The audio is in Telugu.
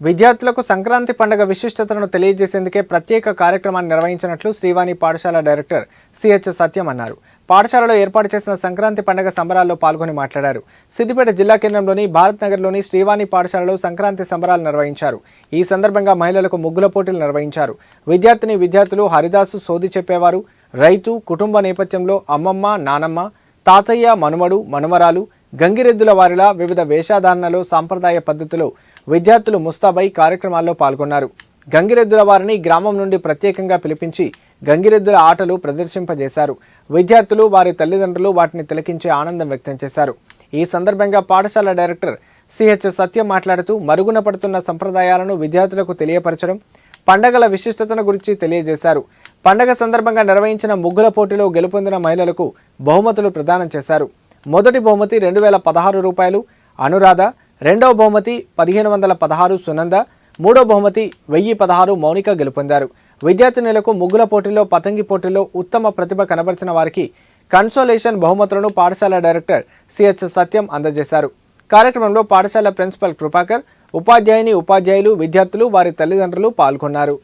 విద్యార్థులకు సంక్రాంతి పండుగ విశిష్టతను తెలియజేసేందుకే ప్రత్యేక కార్యక్రమాన్ని నిర్వహించినట్లు శ్రీవాణి పాఠశాల డైరెక్టర్ సిహెచ్ సత్యం అన్నారు. పాఠశాలలో ఏర్పాటు చేసిన సంక్రాంతి పండుగ సంబరాల్లో పాల్గొని మాట్లాడారు. సిద్దిపేట జిల్లా కేంద్రంలోని భారత్ నగర్లోని శ్రీవాణి పాఠశాలలో సంక్రాంతి సంబరాలు నిర్వహించారు. ఈ సందర్భంగా మహిళలకు ముగ్గుల పోటీలు నిర్వహించారు. విద్యార్థిని విద్యార్థులు హరిదాసు సోది చెప్పేవారు. రైతు కుటుంబ నేపథ్యంలో అమ్మమ్మ నానమ్మ తాతయ్య మనుమడు మనుమరాలు గంగిరెద్దుల వారిలా వివిధ వేషధారణలు సాంప్రదాయ పద్ధతిలో విద్యార్థులు ముస్తాబై కార్యక్రమాల్లో పాల్గొన్నారు. గంగిరెద్దుల వారిని గ్రామం నుండి ప్రత్యేకంగా పిలిపించి గంగిరెద్దుల ఆటలు ప్రదర్శింపజేశారు. విద్యార్థులు వారి తల్లిదండ్రులు వాటిని తిలకించి ఆనందం వ్యక్తం చేశారు. ఈ సందర్భంగా పాఠశాల డైరెక్టర్ సిహెచ్ సత్యం మాట్లాడుతూ మరుగున పడుతున్న సంప్రదాయాలను విద్యార్థులకు తెలియపరచడం పండగల విశిష్టతను గురించి తెలియజేశారు. పండగ సందర్భంగా నిర్వహించిన ముగ్గుల పోటీలో గెలుపొందిన మహిళలకు బహుమతులు ప్రదానం చేశారు. మొదటి బహుమతి రెండు వేల పదహారు రూపాయలు అనురాధ రెండవ బహుమతి పదిహేను వందల పదహారు సునంద మూడో బహుమతి వెయ్యి పదహారు మౌనిక గెలుపొందారు. విద్యార్థినులకు ముగ్గుల పోటీలో పతంగి పోటీలో ఉత్తమ ప్రతిభ కనబరిచిన వారికి కన్సోలేషన్ బహుమతులను పాఠశాల డైరెక్టర్ సిహెచ్ సత్యం అందజేశారు. కార్యక్రమంలో పాఠశాల ప్రిన్సిపల్ కృపాకర్ ఉపాధ్యాయుని ఉపాధ్యాయులు విద్యార్థులు వారి తల్లిదండ్రులు పాల్గొన్నారు.